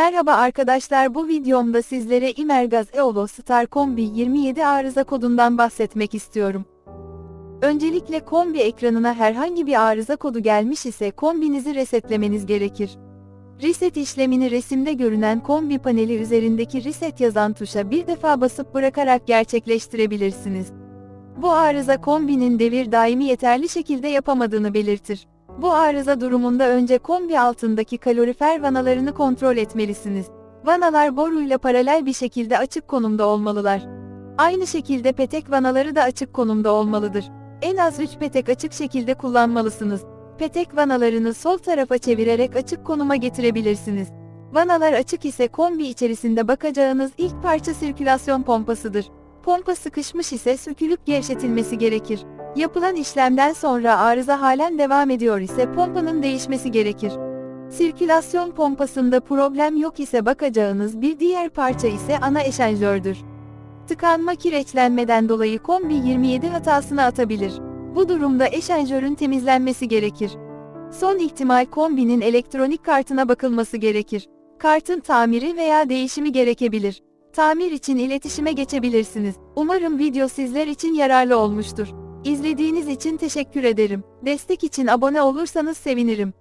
Merhaba arkadaşlar bu videomda sizlere Imergaz Eolo Star Kombi 27 arıza kodundan bahsetmek istiyorum. Öncelikle kombi ekranına herhangi bir arıza kodu gelmiş ise kombinizi resetlemeniz gerekir. Reset işlemini resimde görünen kombi paneli üzerindeki reset yazan tuşa bir defa basıp bırakarak gerçekleştirebilirsiniz. Bu arıza kombinin devir daimi yeterli şekilde yapamadığını belirtir. Bu arıza durumunda önce kombi altındaki kalorifer vanalarını kontrol etmelisiniz. Vanalar boruyla paralel bir şekilde açık konumda olmalılar. Aynı şekilde petek vanaları da açık konumda olmalıdır. En az 3 petek açık şekilde kullanmalısınız. Petek vanalarını sol tarafa çevirerek açık konuma getirebilirsiniz. Vanalar açık ise kombi içerisinde bakacağınız ilk parça sirkülasyon pompasıdır. Pompa sıkışmış ise sökülüp gevşetilmesi gerekir. Yapılan işlemden sonra arıza halen devam ediyor ise pompanın değişmesi gerekir. Sirkülasyon pompasında problem yok ise bakacağınız bir diğer parça ise ana eşanjördür. Tıkanma kireçlenmeden dolayı kombi 27 hatasını atabilir. Bu durumda eşanjörün temizlenmesi gerekir. Son ihtimal kombinin elektronik kartına bakılması gerekir. Kartın tamiri veya değişimi gerekebilir. Tamir için iletişime geçebilirsiniz. Umarım video sizler için yararlı olmuştur. İzlediğiniz için teşekkür ederim. Destek için abone olursanız sevinirim.